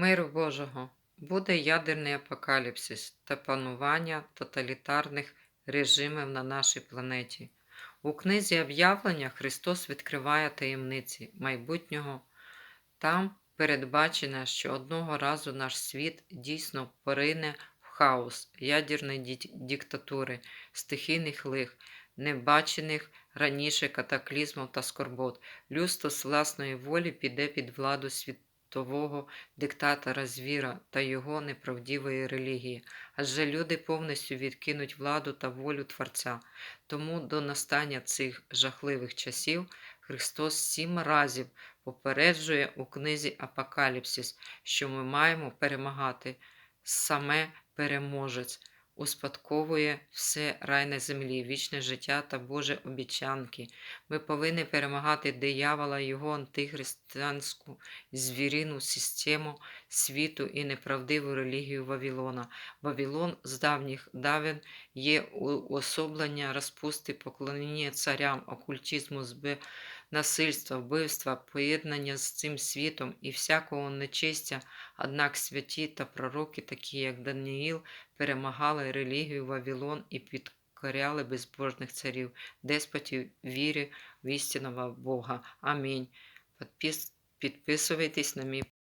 Миру Божого! Буде ядерний апокаліпсис та панування тоталітарних режимів на нашій планеті. У книзі об'явлення Христос відкриває таємниці майбутнього. Там передбачено, що одного разу наш світ дійсно порине в хаос ядерної диктатури, стихійних лих, небачених раніше катаклізмів та скорбот. Людство з власної волі піде під владу світового диктатора звіра та його неправдивої релігії, адже люди повністю відкинуть владу та волю Творця. Тому до настання цих жахливих часів Христос сім разів попереджує у книзі Апокаліпсис, що ми маємо перемагати. Саме переможець успадковує все рай на землі, вічне життя та Боже обіцянки. Ми повинні перемагати диявола, його антихристиянську звірину систему світу і неправдиву релігію Вавилона. Вавилон з давніх давен є уособлення розпусти, поклоніння царям, окультизму, збе- насильства, вбивства, поєднання з цим світом і всякого нечестя. Однак святі та пророки, такі як Даниїл, перемагали релігію Вавилон і підкоряли безбожних царів, деспотів вірі в істинного Бога. Амінь. Підпис- Підписуйтесь на мій